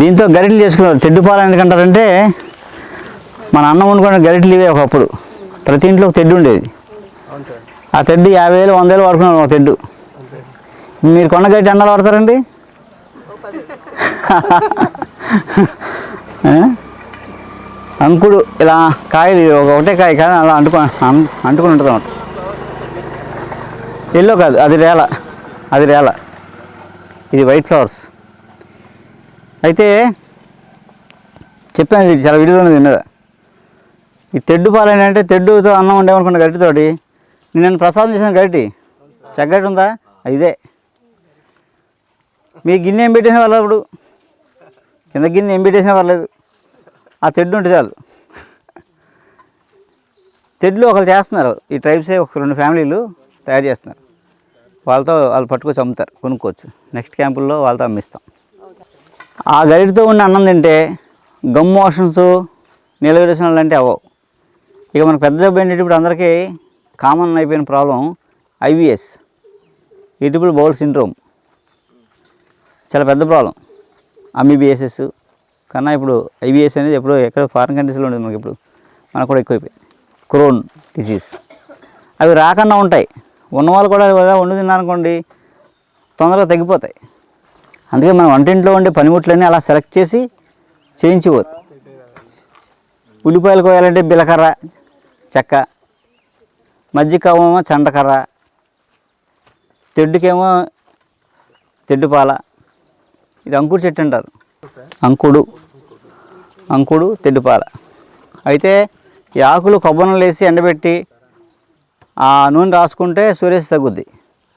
దీంతో గరిటలు చేసుకున్నారు తెడ్డుపాలు ఎందుకంటారంటే మన అన్నం వండుకునే గరిటలు ఇవే ఒకప్పుడు. ప్రతి ఇంట్లో ఒక తెడ్డు ఉండేది. ఆ తెడ్డు యాభై వేలు వంద వేలు వాడుకున్నాను ఒక తెడ్డు. మీరు కొన్న గరిటె అన్నాలు వాడతారండి? అంకుడు ఇలా కాయలు ఒక ఒకటే కాయ కాదు అలా అంటుకో అంటుకుని ఉంటుంది అన్నమాట. ఎల్లో కాదు అది రేల. అది రేల. ఇది వైట్ ఫ్లవర్స్. అయితే చెప్పాను చాలా వీడియోలో తిన్నదా ఈ తెడ్డు పాలైన అంటే తెడ్డుతో అన్నం ఉండేమనుకున్న గరిటితోటి నేను ప్రసాదం చేసిన గరిటి. చక్కటి ఉందా? ఇదే. మీ గిన్నె ఏం పెట్టేసిన పర్లేదు ఇప్పుడు. కింద గిన్నె ఏం పెట్టేసిన పర్లేదు. ఆ తెడ్డు ఉంటే చాలు. తెడ్లు ఒకరు చేస్తున్నారు. ఈ ట్రైబ్సే ఒక రెండు ఫ్యామిలీలు తయారు చేస్తున్నారు. వాళ్ళతో వాళ్ళు పట్టుకొచ్చి అమ్ముతారు. కొనుక్కోవచ్చు. నెక్స్ట్ క్యాంపుల్లో వాళ్ళతో అమ్మిస్తాం. ఆ గరిటితో ఉన్న అన్నం తింటే గమ్ మోషన్స్ నిలవేసిన లాంటివి అవ్వవు. ఇక మనకు పెద్ద జబ్బు ఏంటంటే ఇప్పుడు అందరికీ కామన్ అయిపోయిన problem IBS irritable bowel syndrome చాలా పెద్ద ప్రాబ్లం అమీబిఎస్ఎస్ కన్నా ఇప్పుడు ఐబిఎస్ అనేది ఎప్పుడు ఎక్కడ ఫారిన్ కంట్రీస్లో ఉండేది మనకి ఇప్పుడు. మనకు కూడా ఎక్కువైపోయింది క్రోన్ డిసీజ్ అవి రాకుండా ఉంటాయి. ఉన్నవాళ్ళు కూడా వండు తిన్నారనుకోండి తొందరగా తగ్గిపోతాయి. అందుకే మనం వంటింట్లో ఉండే పనిముట్లన్నీ అలా సెలెక్ట్ చేసి చేయించుకోరు ఉల్లిపాయలు కోయాలంటే బిలకర్ర చెక్క మజ్జిగేమో చండకర్ర తెడ్డుకేమో తెడ్డుపాల ఇది అంకుడు చెట్టు అంటారు. అంకుడు అంకుడు తెడ్డుపాల. అయితే ఈ ఆకులు కొబ్బరిలు వేసి ఎండబెట్టి ఆ నూనె రాసుకుంటే సూర్యస్ తగ్గుద్ది.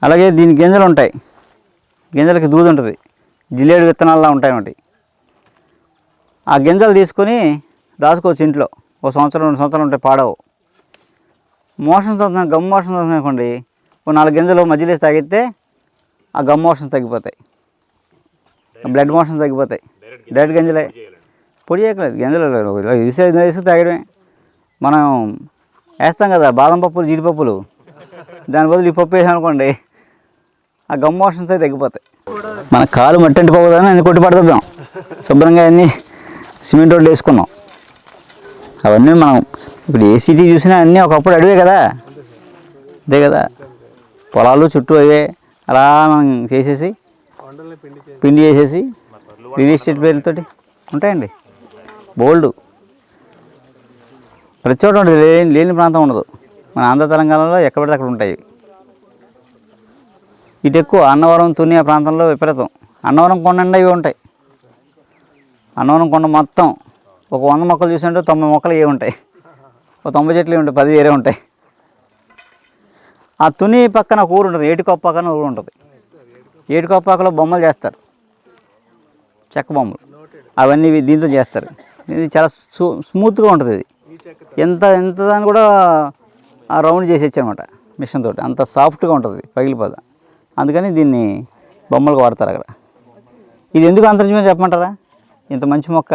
అలాగే దీని గింజలు ఉంటాయి. గింజలకి దూది ఉంటుంది. జిల్లేడు విత్తనాల్లో ఉంటాయి ఒకటి ఆ గింజలు తీసుకొని దాచుకోవచ్చు ఇంట్లో. ఒక సంవత్సరం రెండు సంవత్సరాలు ఉంటాయి పాడవు. మోషన్స్ అవుతుంది గమ్ మోషన్స్ అవుతుంది అనుకోండి ఒక నాలుగు గింజలు మధ్యలో తాగితే ఆ గమ్ మోషన్స్ తగ్గిపోతాయి. బ్లడ్ మోషన్స్ తగ్గిపోతాయి. డైరెక్ట్ గింజలే పొడి చేయట్లేదు గింజలు వేసే వేసి తాగడమే. మనం వేస్తాం కదా బాదం పప్పులు జీడిపప్పులు. దాని బదులు ఈ పప్పు వేసాం అనుకోండి ఆ గమ్ మోషన్స్ అయితే తగ్గిపోతాయి మన కాలు మట్టి అంటిపోకూడదని అన్ని కొట్టి పడుతున్నాం శుభ్రంగా అన్ని సిమెంట్ రోడ్లు వేసుకున్నాం. అవన్నీ మనం ఇప్పుడు ఏ సిటీ చూసినా అన్నీ ఒకప్పుడు అడివే కదా. అదే కదా. పొలాలు చుట్టూ అవే. అలా మనం చేసేసి పిండి చేసేసి రియల్ ఎస్టేట్ పేర్లతో ఉంటాయండి. బోల్డ్. ప్రతి చోట ఉండదు. లేని లేని ప్రాంతం ఉండదు. మన ఆంధ్ర తెలంగాణలో ఎక్కడ పడితే అక్కడ ఉంటాయి. ఇటు ఎక్కువ అన్నవరం తుని ఆ ప్రాంతంలో విపరీతం. అన్నవరం కొండ నిండా ఇవి ఉంటాయి. అన్నవరం కొండ మొత్తం ఒక వంద మొక్కలు చూసినట్టు తొంభై మొక్కలు ఏ ఉంటాయి. ఒక తొంభై చెట్లు ఉంటాయి పది వేరే ఉంటాయి. ఆ తుని పక్కన ఒక ఊరు ఉంటుంది ఏటికొప్పాక అని ఊరు ఉంటుంది. ఏటికొప్పాకలో బొమ్మలు చేస్తారు. చెక్క బొమ్మలు. అవన్నీ దీంతో చేస్తారు. ఇది చాలా స్మూత్గా ఉంటుంది ఇది. ఎంత ఎంత దాన్ని కూడా ఆ రౌండ్ చేసేచ్చు అనమాట మిషన్ తోటి. అంత సాఫ్ట్గా ఉంటుంది పగిలిపోదా. అందుకని దీన్ని బొమ్మలకు వాడతారు అక్కడ. ఇది ఎందుకు అంతరించమని చెప్పమంటారా? ఇంత మంచి మొక్క?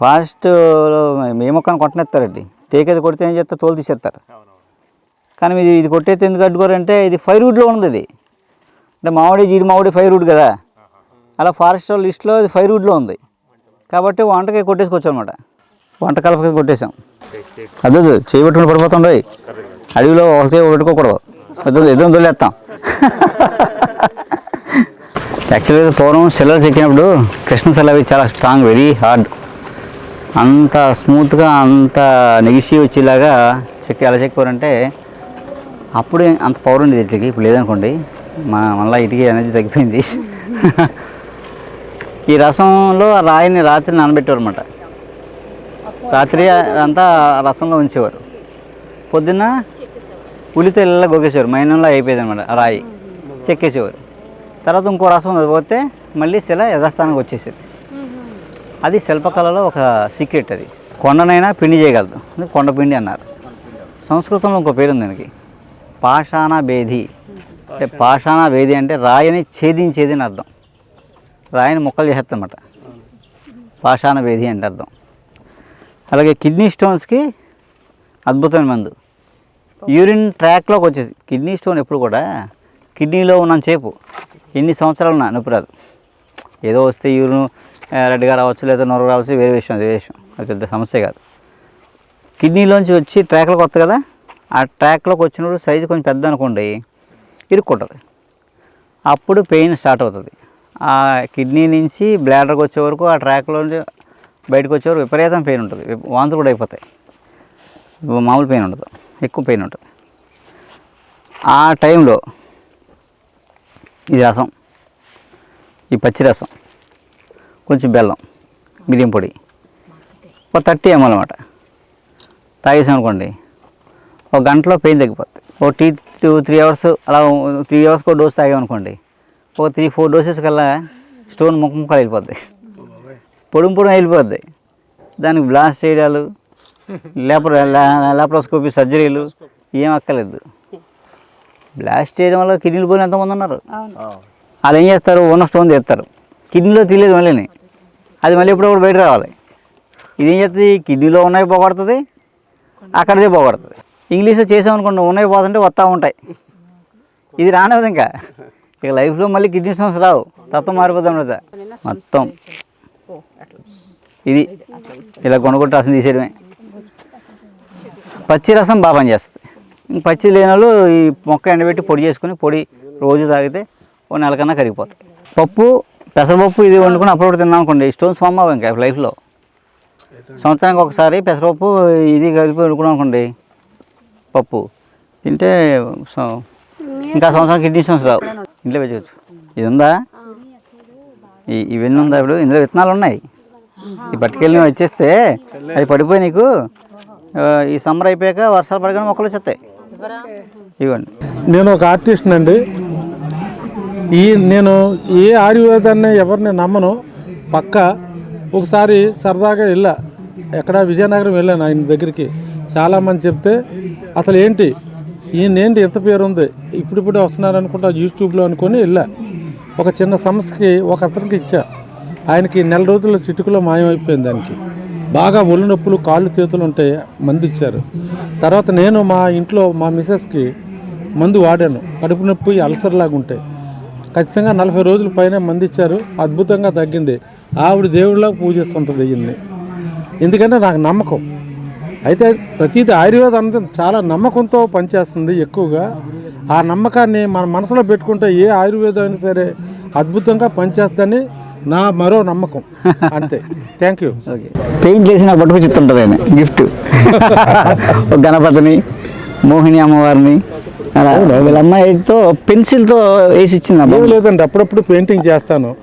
ఫారెస్ట్లో ఏ మొక్కను కొట్టనేస్తారండి టేక్ కొడితే ఏం చేస్తారు? తోలు తీసేస్తారు. కానీ ఇది ఇది కొట్టేస్తే ఎందుకు అడ్డుకోరంటే ఇది ఫైర్ వుడ్లో ఉంది ఇది అంటే మామిడి జీడి మామిడి ఫైర్ వుడ్ కదా. అలా ఫారెస్ట్ లిస్ట్లో అది ఫైర్ వుడ్లో ఉంది. కాబట్టి వంటకాయ కొట్టేసుకోవచ్చు అనమాట వంట కలపకి కొట్టేసాం అదే అదే, చేయబట్టుకుని పడిపోతుండే అడవిలో ఒక పెట్టుకోకూడదు. ఎదురు ఎదురు తొలేస్తాం యాక్చువల్గా పూర్వం సెలవులు చెక్కినప్పుడు కృష్ణ సెలవు చాలా స్ట్రాంగ్ వెరీ హార్డ్ అంత స్మూత్గా అంత నెగిషి వచ్చేలాగా చెక్కి ఎలా చెక్కారంటే అప్పుడు అంత పవర్ ఉండేది ఇట్లకి ఇప్పుడు లేదనుకోండి మా మళ్ళీ ఇటుకి ఎనర్జీ తగ్గిపోయింది. ఈ రసంలో ఆ రాయిని రాత్రి నానబెట్టేవారు అనమాట రాత్రి అంతా రసంలో ఉంచేవారు. పొద్దున్న ఉలితో ఇలా గొగ్గేసేవారు మైనంలో అయిపోయేది అనమాట ఆ రాయి. చెక్కేసేవారు. తర్వాత ఇంకో రసం అది పోతే మళ్ళీ శిల యథాస్థానానికి వచ్చేసేది. అది శిల్పకళలో ఒక సీక్రెట్ అది. కొండనైనా పిండి చేయగలదు. అది కొండ పిండి అన్నారు. సంస్కృతంలో ఇంకో పేరు ఉంది దానికి. పాషాణ భేది. అంటే పాషాణ భేది అంటే రాయిని ఛేదించేది అని అర్థం. రాయిని ముక్కలు చేసేస్తామన్నమాట పాషాణ భేది అంటే అర్థం. అలాగే కిడ్నీ స్టోన్స్కి అద్భుతమైన మందు. యూరిన్ ట్రాక్లోకి వచ్చేసి కిడ్నీ స్టోన్ ఎప్పుడు కూడా కిడ్నీలో ఉన్నంతసేపు ఎన్ని సంవత్సరాలు ఉన్నా నొప్పి రాదు. ఏదో వస్తే యూరిన్ రెడ్గా రావచ్చు లేదా నొర రావచ్చు వేరే విషయం వేరే విషయం. అది పెద్ద సమస్య కాదు. కిడ్నీలోంచి వచ్చి ట్రాక్లోకి వస్తుంది కదా ఆ ట్రాక్లోకి వచ్చినప్పుడు సైజు కొంచెం పెద్ద అనుకోండి ఇరుక్కుంటుంది. అప్పుడు పెయిన్ స్టార్ట్ అవుతుంది. ఆ కిడ్నీ నుంచి బ్లాడర్కి వచ్చే వరకు ఆ ట్రాక్లో నుంచి బయటకు వచ్చే వరకు విపరీతం పెయిన్ ఉంటుంది. వాంతులు కూడా అయిపోతాయి. మామూలు పెయిన్ ఉండదు. ఎక్కువ పెయిన్ ఉంటుంది. ఆ టైంలో ఇది రసం ఈ పచ్చి రసం కొంచెం బెల్లం మిరియం పొడి ఒక థర్టీ ఎంఎల్ అనమాట తాగేసాం అనుకోండి ఒక గంటలో పెయిన్ తగ్గిపోతుంది ఒక టీ టూ త్రీ అవర్స్ అలా త్రీ అవర్స్కి ఒక డోస్ తాగామనుకోండి ఒక త్రీ ఫోర్ డోసెస్ కల్లా స్టోన్ ముఖం ముక్కలు వెళ్ళిపోద్ది. పొడుం పొడుం వెళ్ళిపోద్ది. దానికి బ్లాస్ట్ చేయడాలు లేపర్ లాప్రోస్కోపీ సర్జరీలు ఏం అక్కర్లేదు. బ్లాస్ట్ చేయడం వల్ల కిడ్నీలు పోయిన ఎంతమంది ఉన్నారు? వాళ్ళు ఏం చేస్తారు? ఉన్న స్టోన్ తీస్తారు. కిడ్నీలో తీయలేదు మళ్ళీ అది మళ్ళీ ఎప్పుడప్పుడు బయట రావాలి. ఇది ఏం చేస్తుంది కిడ్నీలో ఉన్నవి పోగొడుతుంది అక్కడిదే పోగొడుతుంది. ఇంగ్లీష్లో చేసామనుకోండి ఉన్నవి పోతుంటే వస్తూ ఉంటాయి. ఇది రానివ్వదు ఇంకా. ఇక లైఫ్లో మళ్ళీ కిడ్నీ స్టోన్స్ రావు. తత్వం మారిపోతాం మొత్తం. ఇది. ఇలా కొనుక్కుంటే రసం తీసేయడమే. పచ్చి రసం బాగా పనిచేస్తుంది. ఇంక పచ్చి లేని వాళ్ళు ఈ మొక్క ఎండబెట్టి పొడి చేసుకుని పొడి రోజు తాగితే ఓ నెల కన్నా కరిగిపోతాయి. పప్పు పెసరపప్పు ఇది వండుకుని అప్పుడప్పుడు తిన్నాం అనుకోండి స్టోన్స్ ఫామ్ అవ్వ ఇంకా లైఫ్లో. సంవత్సరానికి ఒకసారి పెసరపప్పు ఇది కలిపి వండుకున్నాం అనుకోండి పప్పు తింటే సో- ఇంకా సంవత్సరం కిడ్నీ స్టోన్స్ రావు. ఇంట్లో పెంచవచ్చు ఇది ఉందా? ఇవన్నీ ఉందా ఇప్పుడు? ఇందులో విత్తనాలు ఉన్నాయి. ఈ పట్టుకెళ్ళి వచ్చేస్తే అవి పడిపోయి నీకు ఈ సమ్మర్ అయిపోయాక వర్షాలు పడగానే మొక్కలు వచ్చేస్తాయి. ఇవ్వండి. నేను ఒక ఆర్టిస్ట్ అండి. ఈ నేను ఏ ఆయుర్వేదాన్ని ఎవరిని నమ్మను పక్క ఒకసారి సరదాగా వెళ్ళా. ఎక్కడ విజయనగరం వెళ్ళాను ఆయన దగ్గరికి. చాలామంది చెప్తే అసలు ఏంటి? ఈయన ఏంటి ఎంత పేరు ఉంది? ఇప్పుడిప్పుడే వస్తున్నారు అనుకుంటా యూట్యూబ్లో అనుకొని వెళ్ళా. ఒక చిన్న సమస్యకి ఒక అతనికి ఇచ్చా. ఆయనకి నెల రోజుల చిటుకులో మాయమైపోయింది దానికి బాగా ఒళ్ళు నొప్పులు కాళ్ళు చేతులు ఉంటే మందు ఇచ్చారు. తర్వాత నేను మా ఇంట్లో మా మిసెస్కి మందు వాడాను. కడుపు నొప్పి అల్సర్లాగా ఉంటే. ఉంటాయి ఖచ్చితంగా నలభై రోజుల పైన మంది ఇచ్చారు. అద్భుతంగా తగ్గింది. ఆవిడ దేవుడిలాగా పూజిస్తుంటుంది ఈయన్ని ఎందుకంటే నాకు నమ్మకం. అయితే ప్రతిదీ ఆయుర్వేదం అనేది చాలా నమ్మకంతో పనిచేస్తుంది ఎక్కువగా. ఆ నమ్మకాన్ని మన మనసులో పెట్టుకుంటే ఏ ఆయుర్వేదం అయినా సరే అద్భుతంగా పనిచేస్తుందని నా మరో నమ్మకం. అంతే. థ్యాంక్ యూ పెయింట్ వేసి నాకు పట్టుకు చెప్తుంటుంది ఆయన గిఫ్ట్ గణపతిని మోహిని అమ్మవారిని అలా. వీళ్ళ అమ్మాయితో పెన్సిల్తో వేసి అమ్మ లేదండి అప్పుడప్పుడు పెయింటింగ్ చేస్తాను.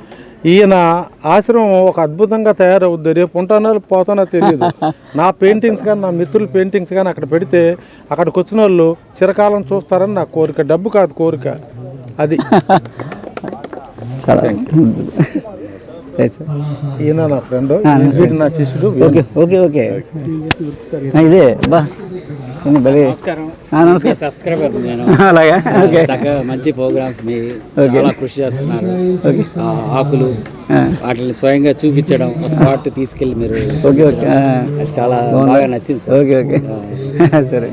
ఈయన ఆశ్రమం ఒక అద్భుతంగా తయారవుద్ది. రేపు ఉంటానో పోతానో తెలియదు. నా పెయింటింగ్స్ కానీ నా మిత్రుల పెయింటింగ్స్ కానీ అక్కడ పెడితే అక్కడికి వచ్చిన వాళ్ళు చిరకాలం చూస్తారని నా కోరిక. డబ్బు కాదు కోరిక. అది. చాలా. ఈయన నా ఫ్రెండ్ వీడు నా శిష్యుడు ఓకే ఓకే ఓకే. ఇదే బా. నమస్కారం. సబ్స్క్రైబర్ నేను అలాగా? ఓకే. చక్కగా మంచి ప్రోగ్రామ్స్ మీ చాలా కృషి చేస్తున్నారు. ఆకులు వాటిని స్వయంగా చూపించడం స్పాట్ తీసుకెళ్ళి మీరు ఓకే ఓకే. చాలా బాగా నచ్చింది సార్ ఓకే ఓకే. సరే.